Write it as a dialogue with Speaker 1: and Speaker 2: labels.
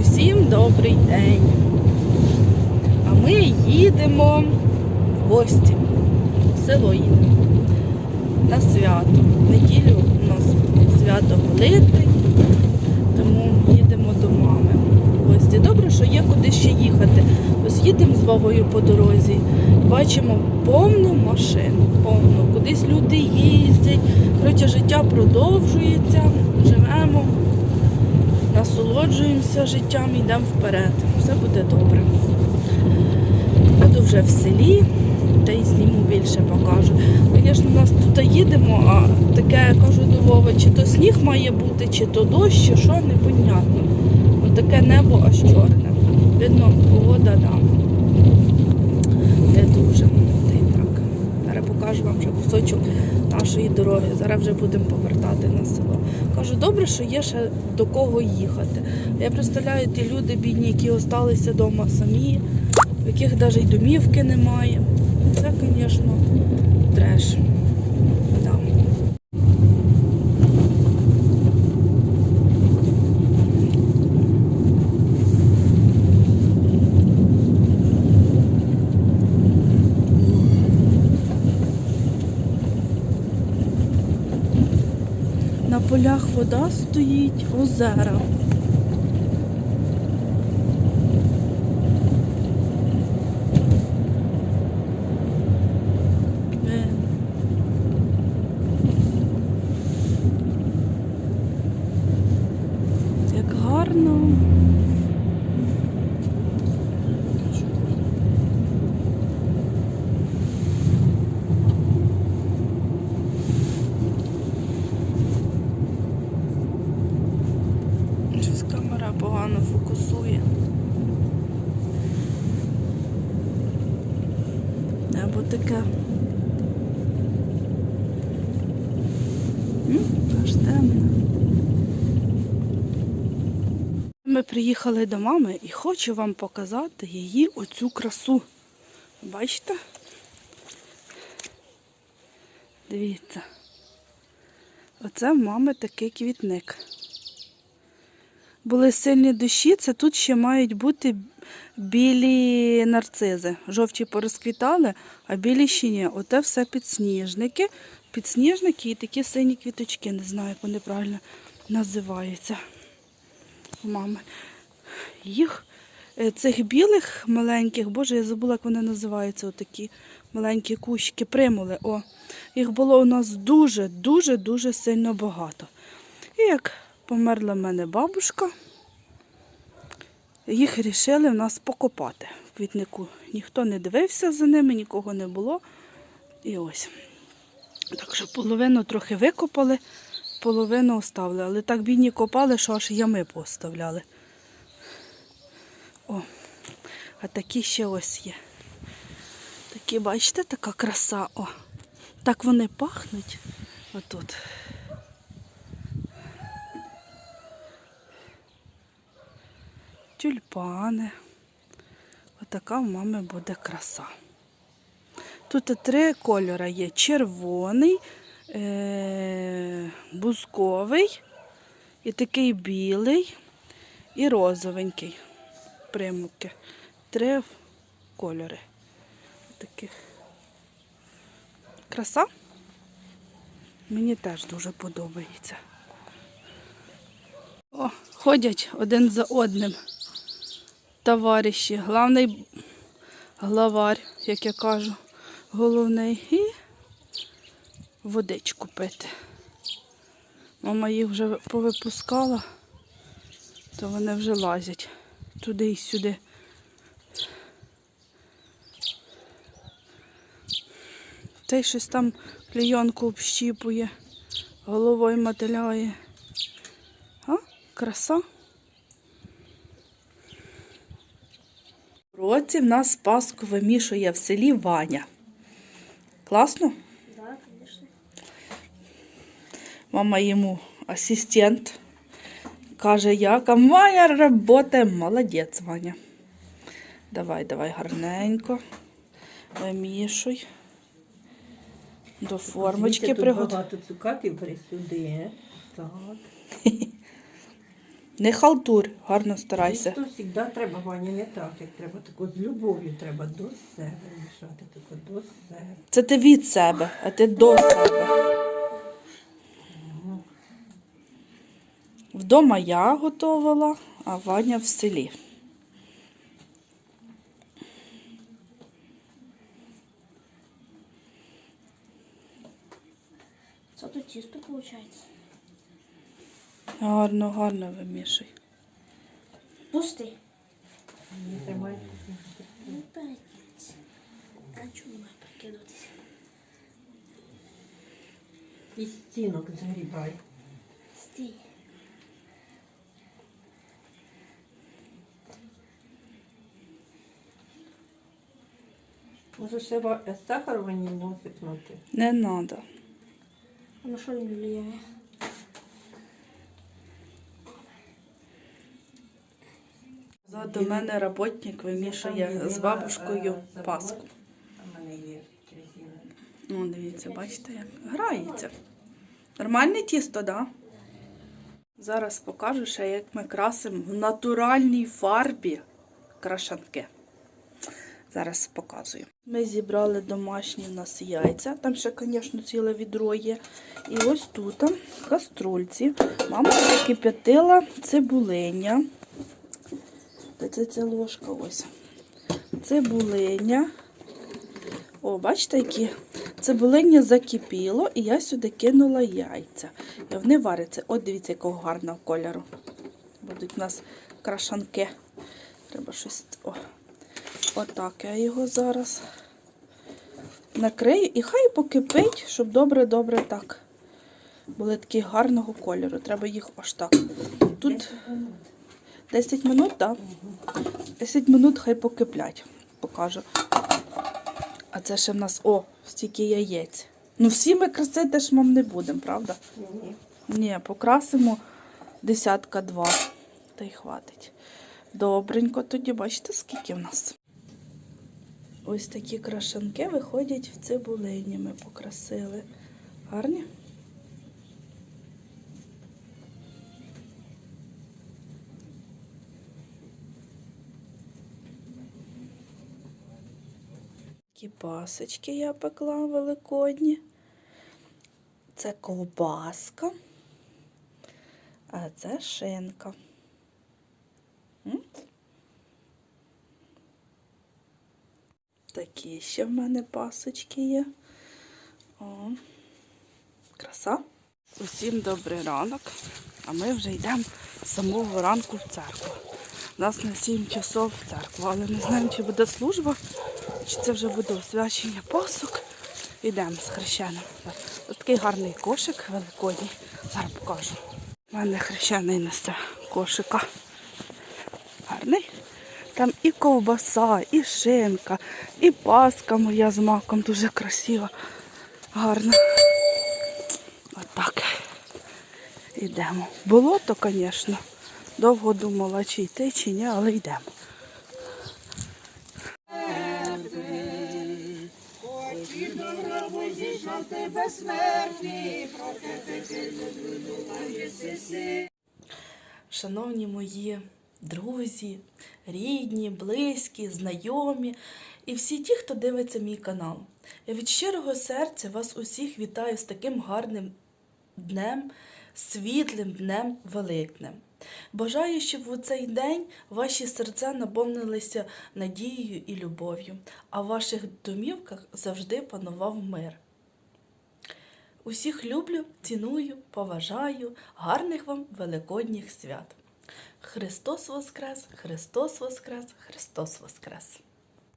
Speaker 1: Усім добрий день. А ми їдемо в гості. В село їдемо. На свято. В неділю у нас свято Великдень, тому їдемо до мами в гості. Добре, що є куди ще їхати. Ось їдемо з вагою по дорозі. Бачимо повну машину, повну. Кудись люди їздять. Коротше, життя продовжується, живемо насолоджуємося життям йдемо вперед. Все буде добре. Буду вже в селі, та й зніму більше покажу. Звісно, у нас тут їдемо, а таке кажу до Вови, чи то сніг має бути, чи то дощ, чи що, непонятно. Отаке небо аж чорне. Видно, погода да. Не дуже. Та й так. Зараз покажу вам вже кусочок нашої дороги. Зараз вже будемо повертати на село. Кажу, добре, що є ще до кого їхати. Я представляю ті люди бідні, які залишилися вдома самі, в яких навіть домівки немає. Це, звісно, треш. Да. На полях вода стоїть, озера. Е. Як гарно. Або таке. Аж темно. Ми приїхали до мами і хочу вам показати її оцю красу. Бачите? Дивіться. Оце в мами такий квітник були сильні дощі, це тут ще мають бути білі нарцизи. Жовті порозквітали, а білі ще ні. Оте все підсніжники. Підсніжники і такі сині квіточки, не знаю, як вони правильно називаються. Мами. Їх, е, цих білих маленьких, боже, я забула, як вони називаються, отакі маленькі кущики, примули. О, їх було у нас дуже-дуже дуже сильно багато. І як померла в мене бабушка, їх вирішили в нас покопати в квітнику. Ніхто не дивився за ними, нікого не було. І ось. Так що половину трохи викопали, половину оставили. Але так бідні копали, що аж ями поставляли. О, а такі ще ось є. Такі, бачите, така краса. О. Так вони пахнуть. Отут. Тюльпани. Отака в мами буде краса. Тут три кольори є: червоний, е- бузковий, і такий білий, і розовенький. Примуки. Три кольори. Таких. Краса. Мені теж дуже подобається. О, ходять один за одним товариші. Главний главарь, як я кажу, головний. І водичку пити. Мама їх вже повипускала, то вони вже лазять туди і сюди. Той щось там клейонку общіпує, головою мотиляє. А, краса. Році в нас Пасху вимішує в селі Ваня. Класно?
Speaker 2: Да, конечно.
Speaker 1: Мама йому асистент. Каже, як, Ваня робота, молодець, Ваня. Давай, давай гарненько. Вимішуй. До формочки приготуй.
Speaker 2: багато цукатів присюди. Так.
Speaker 1: Не халтур, гарно старайся.
Speaker 2: То завжди треба, Ваня, не так, як треба. Тако з любов'ю треба до себе мішати, тако до себе.
Speaker 1: Це ти від себе, а ти до себе. Вдома я готувала, а Ваня в селі.
Speaker 3: Це тут тісто виходить.
Speaker 1: Гарно, гарно вимішуй.
Speaker 3: Пустий.
Speaker 2: Не тримай.
Speaker 3: Ну. А чому має перекидатися?
Speaker 2: І стінок загрібай.
Speaker 3: Стій.
Speaker 2: Може ще сахар ванільного сипнути?
Speaker 1: Не треба.
Speaker 3: А на що він влияє?
Speaker 1: До мене роботник вимішує з бабушкою паску.
Speaker 2: Є резина.
Speaker 1: Ну, дивіться, бачите, як грається. Нормальне тісто, так? Да? Зараз покажу ще, як ми красимо в натуральній фарбі крашанки. Зараз показую. Ми зібрали домашні в нас яйця. Там ще, звісно, ціле відро є. І ось тут, в каструльці, мама кип'ятила цибулиня. Це ця ложка ось. Цибулиня. О, бачите, які цибулиння закипіло, і я сюди кинула яйця. І вони варяться. От дивіться, якого гарного кольору. Будуть у нас крашанки. Треба щось. О. Отак я його зараз накрию і хай покипить, щоб добре-добре так. Були такі гарного кольору. Треба їх аж так. Тут 10 минут, так? 10 минут хай покиплять. Покажу. А це ще в нас, о, стільки яєць. Ну, всі ми красити ж мам не будемо, правда?
Speaker 2: Ні.
Speaker 1: Ні, покрасимо десятка два. Та й хватить. Добренько тоді, бачите, скільки в нас. Ось такі крашанки виходять в цибулині. Ми покрасили. Гарні? Такі пасочки я пекла великодні. Це ковбаска, а це шинка. Такі ще в мене пасочки є. О, краса. Усім добрий ранок, а ми вже йдемо з самого ранку в церкву. Нас на 7 часов в церкву, але не знаємо, чи буде служба, чи це вже буде освячення пасок. Йдемо з хрещеним. Ось такий гарний кошик великодній. Зараз покажу. У мене хрещений несе кошика. Гарний. Там і ковбаса, і шинка, і паска моя з маком дуже красива. Гарна. Отак. Йдемо. Болото, звісно. Довго думала, чи йти, чи ні, але йдемо. Шановні мої друзі, рідні, близькі, знайомі і всі ті, хто дивиться мій канал. Я від щирого серця вас усіх вітаю з таким гарним днем, світлим днем великним. Бажаю, щоб у цей день ваші серця наповнилися надією і любов'ю, а в ваших домівках завжди панував мир. Усіх люблю, ціную, поважаю, гарних вам великодніх свят. Христос Воскрес, Христос Воскрес, Христос Воскрес!